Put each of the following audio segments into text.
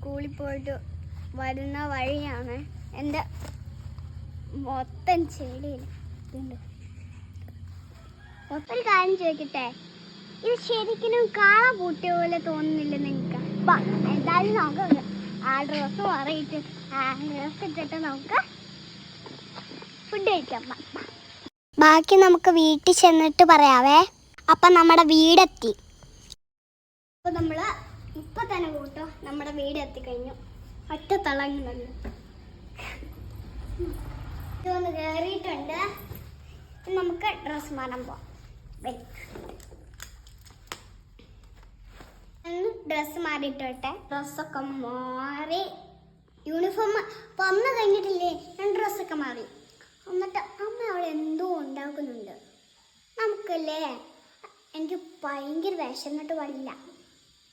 സ്കൂളിൽ പോയിട്ട് വരുന്ന വഴിയാണ് എന്റെ മൊത്തം ചെടിയിൽ ഇതുണ്ട്. മൊത്തം കാര്യം ചോദിക്കട്ടെ ഇത് ശരിക്കും കാള പൂട്ടിയ പോലെ തോന്നുന്നില്ല നിങ്ങൾക്ക് എന്തായാലും നമുക്ക് ആ ഡ്രസ്സ് മാറിയിട്ട് ആ ഡ്രസ്സ് ഇട്ടിട്ട് നമുക്ക് ഫുഡ് കഴിക്കാം. ബാക്കി നമുക്ക് വീട്ടിൽ ചെന്നിട്ട് പറയാവേ. അപ്പൊ നമ്മുടെ വീടെത്തി. അപ്പൊ നമ്മൾ ഇപ്പൊ തന്നെ കൂട്ടോ നമ്മുടെ വീട് എത്തിക്കഴിഞ്ഞു. ഒറ്റ തിളങ്ങുന്നുണ്ട് ഇതൊന്ന് കേറിയിട്ടുണ്ട്. ഇനി നമുക്ക് ഡ്രസ് മാറാൻ പോവാം. ഡ്രസ് ഡ്രസ്സ് മാറിയിട്ടോട്ടെ. ഡ്രസ്സൊക്കെ മാറി. യൂണിഫോം വന്ന് കഴിഞ്ഞിട്ടില്ലേ? ഞാൻ ഡ്രസ്സൊക്കെ മാറി. എന്നിട്ട് അമ്മ അവിടെ എന്തോ ഉണ്ടാക്കുന്നുണ്ട്. നമുക്കല്ലേ? എനിക്ക് ഭയങ്കര വിശന്നിട്ട് പാടില്ല.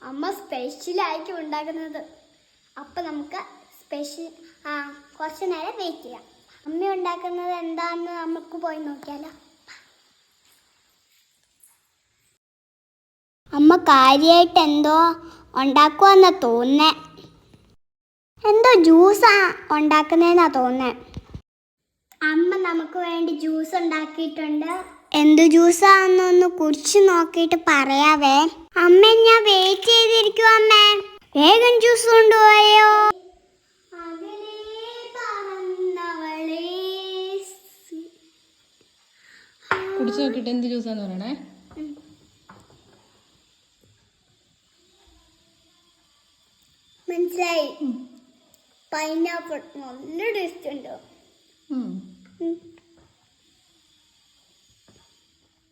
അമ്മ സ്പെഷ്യൽ സ്പെഷ്യലായിരിക്കും ഉണ്ടാക്കുന്നത്. അപ്പം നമുക്ക് സ്പെഷ്യൽ ആ കുറച്ച് നേരം വെയിറ്റ് ചെയ്യാം. അമ്മ ഉണ്ടാക്കുന്നത് എന്താണെന്ന് നമുക്ക് പോയി നോക്കിയാലോ. അമ്മ കാര്യമായിട്ട് എന്തോ ഉണ്ടാക്കുമെന്നാ തോന്നേ എന്തോ ജ്യൂസാ ഉണ്ടാക്കുന്നതെന്നാ തോന്നേ അമ്മ നമുക്ക് വേണ്ടി ജ്യൂസ് ഉണ്ടാക്കിയിട്ടുണ്ട്. എന്ത് ജ്യൂസാന്നൊന്ന് കുറിച്ച് നോക്കിയിട്ട് പറയാവേ. അമ്മ ഞാൻ വെയിറ്റ് ചെയ്തിരിക്കും അമ്മേ. വേഗം ജ്യൂസ് കൊണ്ടുപോയോ? കുടിച്ചു നോക്കിട്ട് എന്ത് ജ്യൂസാന്ന് പറയണേ? മനസ്സിലായി? പൈനാപ്പിൾ നല്ല ടേസ്റ്റ് ഉണ്ട്?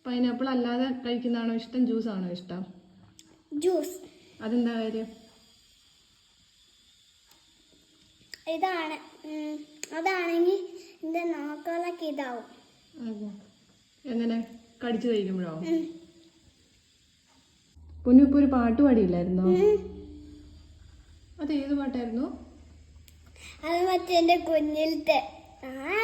പൈനാപ്പിൾ അല്ലാതെ കഴിക്കുന്നതാണോ ഇഷ്ടം? ജ്യൂസ് ആണോ ഇഷ്ടം? ജ്യൂസ്. അതെന്താ കാര്യം? ഇതാണ്. അതാണെങ്കിൽ എന്റെ നോക്കാളൊക്കെ ഇതാവും. എങ്ങനെ? കടിച്ചു കഴിക്കുമ്പോഴോ? കുഞ്ഞു പൊന്നു ഇപ്പൊ ഒരു പാട്ട് പാടിയില്ലായിരുന്നോ. അത് ഏത് പാട്ടായിരുന്നു? അത് മറ്റേ എന്റെ കുഞ്ഞിലത്തെ. ആകാശമായവളെ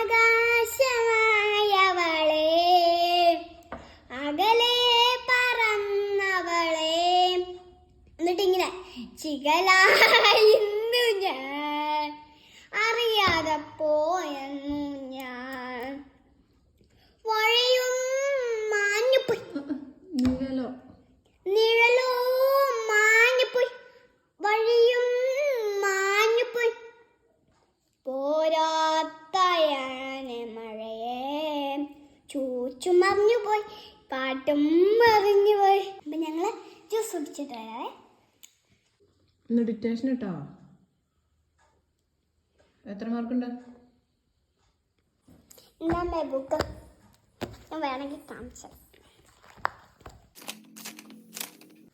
ചികലായിരുന്നു ഞാൻ. അറിയാതെ പോയെന്നു ഞാൻ. വഴിയും മാഞ്ഞുപോയി. നിഴലോ? നിഴലോ മാഞ്ഞുപോയി. വഴിയും മാഞ്ഞുപോയി. പോരാത്തയാണ് മഴയെ ചൂച്ചു മറിഞ്ഞുപോയി പാട്ടും മറിഞ്ഞുപോയി. അപ്പൊ ഞങ്ങൾ ജ്യൂസ് കുടിച്ചിട്ട് വരാവേ. ഇന്ന് ഡിറ്റേഷൻ കിട്ടാ എത്ര മാർക്കുണ്ട്? ബുക്ക് ഞാൻ വേണമെങ്കിൽ കാണിച്ചു.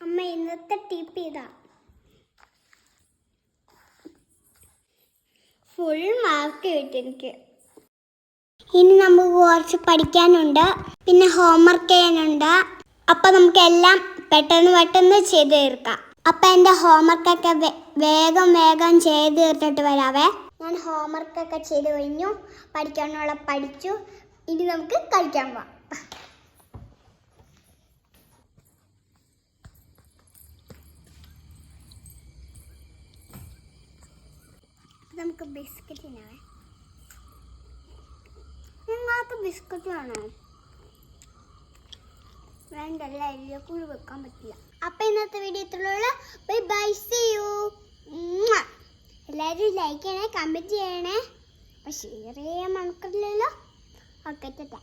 അമ്മ ഇന്നത്തെ ടിപ്പ് ഇതാ. ഫുൾ മാർക്ക് കിട്ടി എനിക്ക്. ഇനി നമുക്ക് കുറച്ച് പഠിക്കാനുണ്ട്. പിന്നെ ഹോംവർക്ക് ചെയ്യാനുണ്ട്. അപ്പൊ നമുക്ക് എല്ലാം പെട്ടെന്ന് പെട്ടെന്ന് ചെയ്ത് തീർക്കാം. അപ്പൊ എന്റെ ഹോംവർക്കൊക്കെ വേഗം വേഗം ചെയ്ത് തീർത്തിട്ട് വരാവേ. ഞാൻ ഹോംവർക്ക് ഒക്കെ ചെയ്ത് കഴിഞ്ഞു. പഠിക്കാനുള്ള പഠിച്ചു. ഇനി നമുക്ക് കളിക്കാൻ പോവാം. നമുക്ക് ബിസ്ക്കറ്റ് തിന്നാവേ നിങ്ങൾക്ക് ബിസ്ക്കറ്റ് വേണോ? വേണ്ടല്ല എല്ലാം കൂടി വെക്കാൻ പറ്റില്ല. അപ്പൊ ഇന്നത്തെ വീഡിയോ ഇത്രയുള്ള. ബൈ ബൈ സി യു എല്ലാവരും ലൈക്ക് ചെയ്യണേ കമന്റ് ചെയ്യണേ. അപ്പം ഷെയർ ചെയ്യാൻ മണക്കില്ലല്ലോ ഓക്കെ ടാറ്റാ